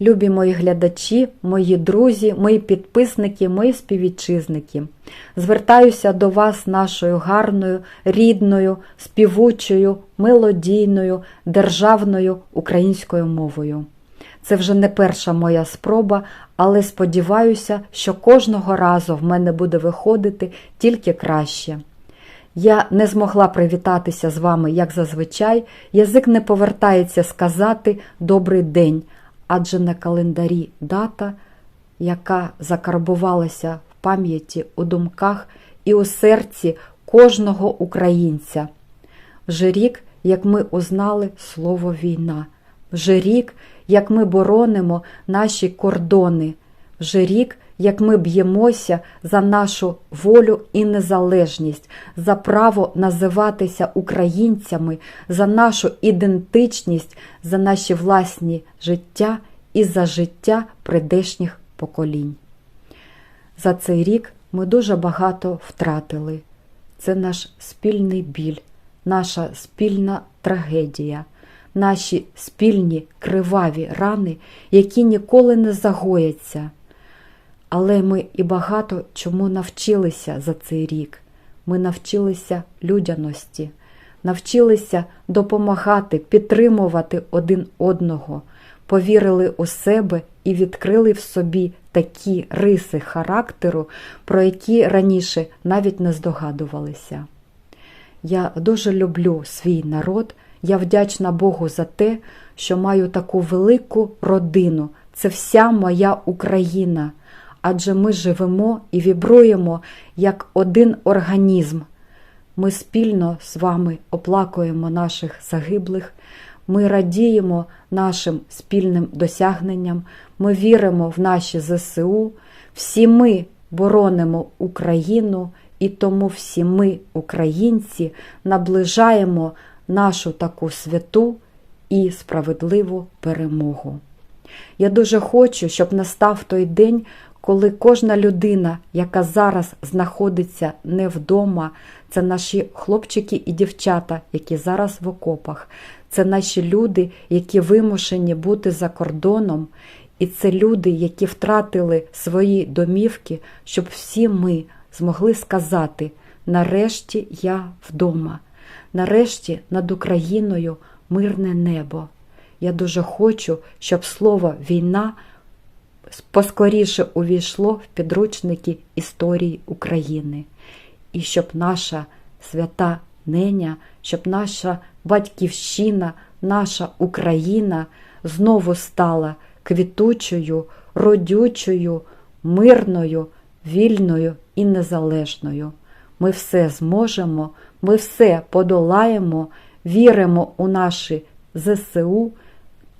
Любі мої глядачі, мої друзі, мої підписники, мої співвітчизники. Звертаюся до вас нашою гарною, рідною, співучою, мелодійною, державною українською мовою. Це вже не перша моя спроба, але сподіваюся, що кожного разу в мене буде виходити тільки краще. Я не змогла привітатися з вами, як зазвичай, язик не повертається сказати добрий день, адже на календарі дата, яка закарбувалася в пам'яті, у думках і у серці кожного українця. Вже рік, як ми узнали слово війна, вже рік, як ми боронимо наші кордони, вже рік, як ми б'ємося за нашу волю і незалежність, за право називатися українцями, за нашу ідентичність, за наші власні життя і за життя прийдешніх поколінь. За цей рік ми дуже багато втратили. Це наш спільний біль, наша спільна трагедія, наші спільні криваві рани, які ніколи не загояться. Але ми і багато чому навчилися за цей рік. Ми навчилися людяності, навчилися допомагати, підтримувати один одного, повірили у себе і відкрили в собі такі риси характеру, про які раніше навіть не здогадувалися. Я дуже люблю свій народ, я вдячна Богу за те, що маю таку велику родину. Це вся моя Україна адже ми живемо і вібруємо як один організм. Ми спільно з вами оплакуємо наших загиблих, ми радіємо нашим спільним досягненням, ми віримо в наші ЗСУ, всі ми боронимо Україну, і тому всі ми, українці, наближаємо нашу таку святу і справедливу перемогу. Я дуже хочу, щоб настав той день, коли кожна людина, яка зараз знаходиться не вдома, це наші хлопчики і дівчата, які зараз в окопах, це наші люди, які вимушені бути за кордоном, і це люди, які втратили свої домівки, щоб всі ми змогли сказати: нарешті я вдома, нарешті над Україною мирне небо. Я дуже хочу, щоб слово війна поскоріше увійшло в підручники історії України, і щоб наша свята неня, щоб наша батьківщина, наша Україна знову стала квітучою, родючою, мирною, вільною і незалежною. Ми все зможемо, ми все подолаємо, віримо у наші ЗСУ.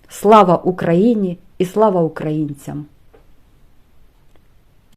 Слава Україні і слава українцям!